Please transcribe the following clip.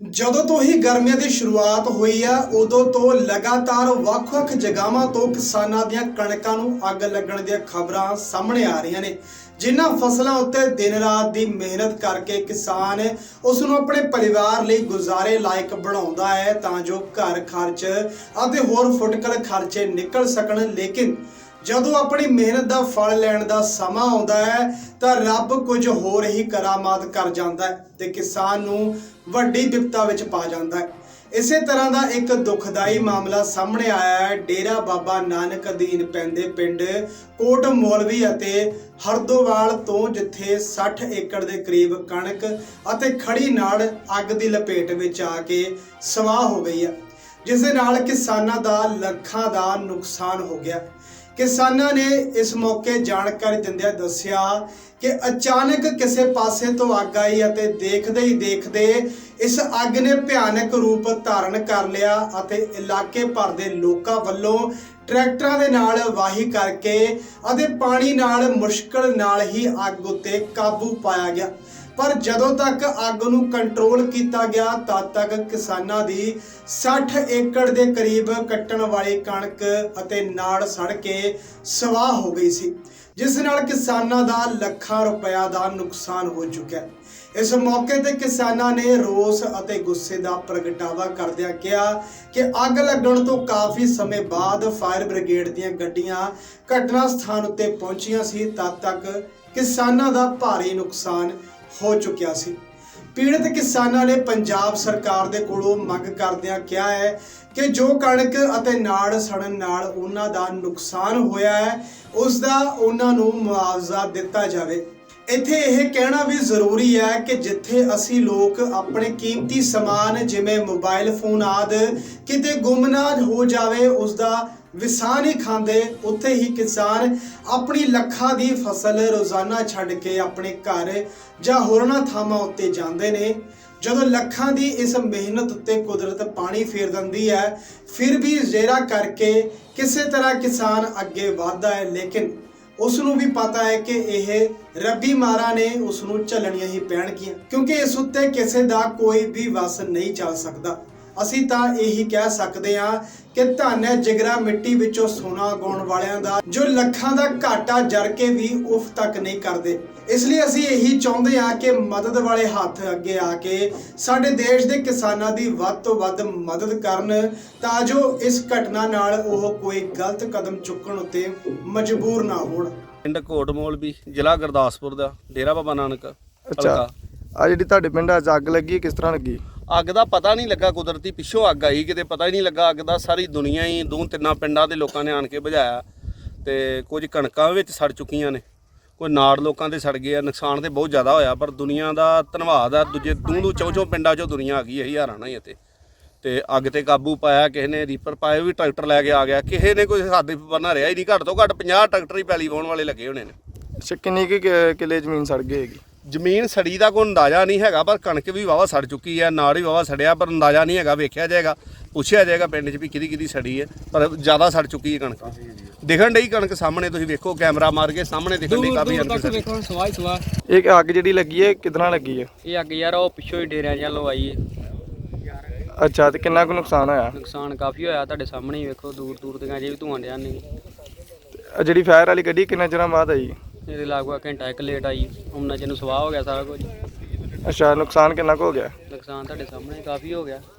ਜਦੋਂ ਤੋਂ ਹੀ ਗਰਮੀਆਂ ਦੀ ਸ਼ੁਰੂਆਤ ਹੋਈ ਆ, ਉਦੋਂ ਤੋਂ ਲਗਾਤਾਰ ਵੱਖ-ਵੱਖ ਜਗ੍ਹਾਵਾਂ ਤੋਂ ਕਿਸਾਨਾਂ ਦੀਆਂ ਕਣਕਾਂ ਨੂੰ ਅੱਗ ਲੱਗਣ ਦੀਆਂ ਖਬਰਾਂ ਸਾਹਮਣੇ ਆ ਰਹੀਆਂ ਨੇ। ਜਿਨ੍ਹਾਂ ਫਸਲਾਂ ਉੱਤੇ ਦਿਨ ਰਾਤ ਦੀ ਮਿਹਨਤ ਕਰਕੇ ਕਿਸਾਨ ਉਸ ਨੂੰ ਆਪਣੇ ਪਰਿਵਾਰ ਲਈ ਗੁਜ਼ਾਰੇ ਲਾਇਕ ਬਣਾਉਂਦਾ ਹੈ ਤਾਂ ਜੋ ਘਰ ਖਰਚ ਅਤੇ ਹੋਰ ਫੁਟਕਲ ਖਰਚੇ ਨਿਕਲ ਸਕਣ। ਲੇਕਿਨ ਜਦੋਂ ਆਪਣੀ ਮਿਹਨਤ ਦਾ ਫਲ ਲੈਣ ਦਾ ਸਮਾਂ ਆਉਂਦਾ ਹੈ, ਤਾਂ ਰੱਬ ਕੁਝ ਹੋਰ ਹੀ ਕਰਾਮਾਤ ਕਰ ਜਾਂਦਾ ਹੈ ਤੇ ਕਿਸਾਨ ਨੂੰ ਵੱਡੀ ਵਿਪਤਾ ਵਿੱਚ ਪਾ ਜਾਂਦਾ ਹੈ। ਇਸੇ ਤਰ੍ਹਾਂ ਦਾ ਇੱਕ ਦੁਖਦਾਈ ਮਾਮਲਾ ਸਾਹਮਣੇ ਆਇਆ ਹੈ। ਡੇਰਾ ਬਾਬਾ ਨਾਨਕ ਅਧੀਨ ਪੈਂਦੇ ਪਿੰਡ ਕੋਟ ਮੌਲਵੀ ਅਤੇ ਹਰਦੋਵਾਲ ਤੋਂ ਜਿੱਥੇ 60 ਏਕੜ ਦੇ ਕਰੀਬ ਕਣਕ ਅਤੇ ਖੜੀ ਨਾੜ ਅੱਗ ਦੀ ਲਪੇਟ ਵਿੱਚ ਆ ਕੇ ਸਵਾਹ ਹੋ ਗਈ ਹੈ, ਜਿਸ ਦੇ ਨਾਲ ਕਿਸਾਨਾਂ ਦਾ ਲੱਖਾਂ ਦਾ ਨੁਕਸਾਨ ਹੋ ਗਿਆ। ਕਿਸਾਨਾਂ ਨੇ ਇਸ ਮੌਕੇ ਜਾਣਕਾਰੀ ਦਿੰਦਿਆਂ ਦੱਸਿਆ ਕਿ ਅਚਾਨਕ ਕਿਸੇ ਪਾਸੇ ਤੋਂ ਅੱਗ ਆਈ ਅਤੇ ਦੇਖਦੇ ਹੀ ਦੇਖਦੇ ਇਸ ਅੱਗ ਨੇ ਭਿਆਨਕ ਰੂਪ ਧਾਰਨ ਕਰ ਲਿਆ ਅਤੇ ਇਲਾਕੇ ਭਰ ਦੇ ਲੋਕਾਂ ਵੱਲੋਂ ਟਰੈਕਟਰਾਂ ਦੇ ਨਾਲ ਵਾਹੀ ਕਰਕੇ ਅਤੇ ਪਾਣੀ ਨਾਲ ਮੁਸ਼ਕਲ ਨਾਲ ਹੀ ਅੱਗ ਉੱਤੇ ਕਾਬੂ ਪਾਇਆ ਗਿਆ। ਪਰ ਜਦੋਂ ਤੱਕ ਅੱਗ ਨੂੰ ਕੰਟਰੋਲ ਕੀਤਾ ਗਿਆ, ਤਦ ਤੱਕ ਕਿਸਾਨਾਂ ਦੀ 60 ਏਕੜ ਦੇ ਕਰੀਬ ਕੱਟਣ ਵਾਲੀ ਕਣਕ ਅਤੇ ਨਾੜ ਸੜ ਕੇ ਸਵਾਹ ਹੋ ਗਈ ਸੀ, ਜਿਸ ਨਾਲ ਕਿਸਾਨਾਂ ਦਾ ਲੱਖਾਂ ਰੁਪਇਆ ਦਾ ਨੁਕਸਾਨ ਹੋ ਚੁੱਕਿਆ ਇਸ ਮੌਕੇ ਤੇ ਕਿਸਾਨਾਂ ਨੇ ਰੋਸ ਅਤੇ ਗੁੱਸੇ ਦਾ ਪ੍ਰਗਟਾਵਾ ਕਰਦਿਆਂ ਕਿਹਾ ਕਿ ਅੱਗ ਲੱਗਣ ਤੋਂ ਕਾਫੀ ਸਮੇਂ ਬਾਅਦ ਫਾਇਰ ਬ੍ਰਿਗੇਡ ਦੀਆਂ ਗੱਡੀਆਂ ਘਟਨਾ ਸਥਾਨ ਉੱਤੇ ਪਹੁੰਚੀਆਂ ਸੀ, ਤਦ ਤੱਕ ਕਿਸਾਨਾਂ ਦਾ ਭਾਰੀ ਨੁਕਸਾਨ ਹੋ ਚੁੱਕਿਆ ਸੀ। ਪੀੜਤ ਕਿਸਾਨਾਂ ਨੇ ਪੰਜਾਬ ਸਰਕਾਰ ਦੇ ਕੋਲੋਂ ਮੰਗ ਕਰਦਿਆਂ ਕਿਹਾ ਹੈ ਕਿ ਜੋ ਕਣਕ ਅਤੇ ਨਾੜ ਸੜਨ ਨਾਲ ਉਹਨਾਂ ਦਾ ਨੁਕਸਾਨ ਹੋਇਆ ਹੈ, ਉਸ ਦਾ ਉਹਨਾਂ ਨੂੰ ਮੁਆਵਜ਼ਾ ਦਿੱਤਾ ਜਾਵੇ। ਇੱਥੇ ਇਹ ਕਹਿਣਾ ਵੀ ਜ਼ਰੂਰੀ ਹੈ ਕਿ ਜਿੱਥੇ ਅਸੀਂ ਲੋਕ ਆਪਣੇ ਕੀਮਤੀ ਸਮਾਨ ਜਿਵੇਂ ਮੋਬਾਈਲ ਫੋਨ ਆਦਿ ਕਿਤੇ ਗੁੰਮਨਾਮ ਹੋ ਜਾਵੇ, ਉਸ ਦਾ ਵਿਸਾਹ ਨਹੀਂ ਖਾਂਦੇ, ਉੱਥੇ ਹੀ ਕਿਸਾਨ ਆਪਣੀ ਲੱਖਾਂ ਦੀ ਫਸਲ ਰੋਜ਼ਾਨਾ ਛੱਡ ਕੇ ਆਪਣੇ ਘਰ ਜਾਂ ਹੋਰਨਾਂ ਥਾਵਾਂ ਉੱਤੇ ਜਾਂਦੇ ਨੇ। ਜਦੋਂ ਲੱਖਾਂ ਦੀ ਇਸ ਮਿਹਨਤ ਉੱਤੇ ਕੁਦਰਤ ਪਾਣੀ ਫੇਰ ਦਿੰਦੀ ਹੈ, ਫਿਰ ਵੀ ਜ਼ੇਰਾ ਕਰਕੇ ਕਿਸੇ ਤਰ੍ਹਾਂ ਕਿਸਾਨ ਅੱਗੇ ਵਧਦਾ ਹੈ। ਲੇਕਿਨ ਉਸ ਨੂੰ ਵੀ ਪਤਾ ਹੈ ਕਿ ਇਹ ਰੱਬੀ ਮਾਰਾ ਨੇ ਉਸ ਨੂੰ ਝੱਲਣੀਆਂ ਹੀ ਪੈਣਗੀਆਂ, ਕਿਉਂਕਿ ਇਸ ਉੱਤੇ ਕਿਸੇ ਦਾ ਕੋਈ ਵੀ ਵਸ ਨਹੀਂ ਚੱਲ ਸਕਦਾ। ਅਸੀਂ ਤਾਂ ਇਹੀ ਕਹਿ ਸਕਦੇ ਹਾਂ ਕਿ ਧੰਨ ਹੈ ਜਿਗਰਾ ਮਿੱਟੀ ਵਿੱਚੋਂ ਸੋਨਾ ਗਾਉਣ ਵਾਲਿਆਂ ਦਾ ਜੋ ਲੱਖਾਂ ਦਾ ਘਾਟਾ ਜਰ ਕੇ ਵੀ ਉਫ ਤੱਕ ਨਹੀਂ ਕਰਦੇ। ਇਸ ਲਈ ਅਸੀਂ ਇਹੀ ਚਾਹੁੰਦੇ ਹਾਂ ਕਿ ਮਦਦ ਵਾਲੇ ਹੱਥ ਅੱਗੇ ਆ ਕੇ ਸਾਡੇ ਦੇਸ਼ ਦੇ ਕਿਸਾਨਾਂ ਦੀ ਵੱਧ ਤੋਂ ਵੱਧ ਮਦਦ ਕਰਨ ਤਾਂ ਜੋ ਇਸ ਘਟਨਾ ਨਾਲ ਉਹ ਕੋਈ ਗਲਤ ਕਦਮ ਚੁੱਕਣ ਉੱਤੇ ਮਜਬੂਰ ਨਾ ਹੋਣ। ਪਿੰਡ ਕੋਟਮੋਲ ਵੀ ਜ਼ਿਲ੍ਹਾ ਗੁਰਦਾਸਪੁਰ ਦਾ ਡੇਰਾ ਬਾਬਾ ਨਾਨਕ ਅੱਛਾ। ਆ ਜਿਹੜੀ ਤੁਹਾਡੇ ਪਿੰਡ ਅੱਜ ਅੱਗ ਲੱਗੀ ਕਿਸ ਤਰ੍ਹਾਂ ਲੱਗੀ? ਅੱਗ ਦਾ ਪਤਾ ਨਹੀਂ ਲੱਗਾ ਕੁਦਰਤੀ, ਪਿੱਛੋਂ ਅੱਗ ਆਈ, ਕਿਤੇ ਪਤਾ ਹੀ ਨਹੀਂ ਲੱਗਾ ਅੱਗ ਦਾ। ਸਾਰੀ ਦੁਨੀਆ ਹੀ ਦੋ ਤਿੰਨਾਂ ਪਿੰਡਾਂ ਦੇ ਲੋਕਾਂ ਨੇ ਆਣ ਕੇ ਬੁਝਾਇਆ ਤੇ ਕੁਝ ਕਣਕਾਂ ਵਿੱਚ ਸੜ ਚੁੱਕੀਆਂ ਨੇ। ਕੋਈ ਨਾੜ ਲੋਕਾਂ ਦੇ ਸੜ ਗਏ ਆ, ਨੁਕਸਾਨ ਤੇ ਬਹੁਤ ਜ਼ਿਆਦਾ ਹੋਇਆ, ਪਰ ਦੁਨੀਆ ਦਾ ਧੰਨਵਾਦ ਆ। ਦੂਜੇ ਦੂੰ ਦੂ ਚੌਂ ਚੌਂ ਪਿੰਡਾਂ 'ਚੋਂ ਦੁਨੀਆ ਆ ਗਈ ਹੈ ਹਜ਼ਾਰਾਂ ਨਾਲ ਹੀ ਇੱਥੇ। ਤੇ ਅੱਗ ਤੇ ਕਾਬੂ ਪਾਇਆ, ਕਿਸੇ ਨੇ ਰੀਪਰ ਪਾਇਆ ਵੀ ਟਰੈਕਟਰ ਲੈ ਕੇ ਆ ਗਿਆ। ਕਿਸੇ ਨੇ ਕੋਈ ਹੱਦ ਬਣਾ ਰਿਹਾ ਹੀ ਨਹੀਂ, ਘੱਟ ਤੋਂ ਘੱਟ 50 ਟਰੈਕਟਰ ਹੀ ਪੈਲੀ ਵਾਹੁਣ ਵਾਲੇ ਲੱਗੇ ਹੋਣੇ ਨੇ। ਅੱਛਾ, ਕਿੰਨੀ ਕੁ ਕਿ- ਕਿੱਲੇ ਜ਼ਮੀਨ ਸੜ ਗਈ ਹੈਗੀ? ਜ਼ਮੀਨ ਸੜੀ ਦਾ ਕੋਈ ਅੰਦਾਜ਼ਾ ਨਹੀਂ ਹੈਗਾ ਪਰ ਕਣਕ ਵੀ ਵਾਵਾ ਸੜ ਚੁੱਕੀ ਹੈ ਨਾੜ ਵੀ ਵਾਵਾ ਸੜਿਆ ਪਰ ਅੰਦਾਜ਼ਾ ਨਹੀਂ ਹੈਗਾ ਵੇਖਿਆ ਜਾਏਗਾ ਪੁੱਛਿਆ ਜਾਏਗਾ ਪਿੰਡ 'ਚ ਵੀ ਕਿਹਦੀ ਕਿਹਦੀ ਸੜੀ ਹੈ ਪਰ ਜ਼ਿਆਦਾ ਸੜ ਚੁੱਕੀ ਹੈ ਕਣਕ। ਦਿਖਣ ਡਈ ਕਣਕ ਸਾਹਮਣੇ ਤੁਸੀਂ ਵੇਖੋ ਕੈਮਰਾ ਮਾਰ ਕੇ ਸਾਹਮਣੇ ਦਿਖਣ ਡਈ ਕਾਫੀ ਕਣਕ ਸੜੀ ਵੇਖੋ ਸਵਾਈ ਸਵਾ ਇਹ ਅੱਗ ਜਿਹੜੀ ਲੱਗੀ ਹੈ ਕਿਦਾਂ ਲੱਗੀ ਹੈ? ਇਹ ਅੱਗ ਯਾਰ ਉਹ ਪਿੱਛੋਂ ਹੀ ਡੇਰਿਆਂ ਜਾਂ ਲਵਾਈ ਏ ਅੱਛਾ ਤੇ ਕਿੰਨਾ ਕੁ ਨੁਕਸਾਨ ਹੋਇਆ? ਨੁਕਸਾਨ ਕਾਫੀ ਹੋਇਆ ਤੁਹਾਡੇ ਸਾਹਮਣੇ ਹੀ ਵੇਖੋ ਦੂਰ ਦੂਰ ਤੱਕ ਅਜੇ ਵੀ ਧੂਆਂ ਡਿਆ ਨਹੀਂ। ਆ ਜਿਹੜੀ ਫਾਇਰ ਵਾਲੀ ਗੱਡੀ ਕਿੰਨੇ ਚਿਰਾਂ ਬਾਅਦ ਆਈ? ਇਹਦੇ ਲਾਗੂ ਘੰਟਾ ਇੱਕ ਲੇਟ ਆਈ। ਉਹਨਾਂ ਜਿਹਨੂੰ ਸਵਾਹ ਹੋ ਗਿਆ ਸਾਰਾ ਕੁਝ। ਅੱਛਾ ਨੁਕਸਾਨ ਕਿੰਨਾ ਕੁ ਹੋ ਗਿਆ? ਨੁਕਸਾਨ ਤੁਹਾਡੇ ਸਾਹਮਣੇ ਕਾਫੀ ਹੋ ਗਿਆ।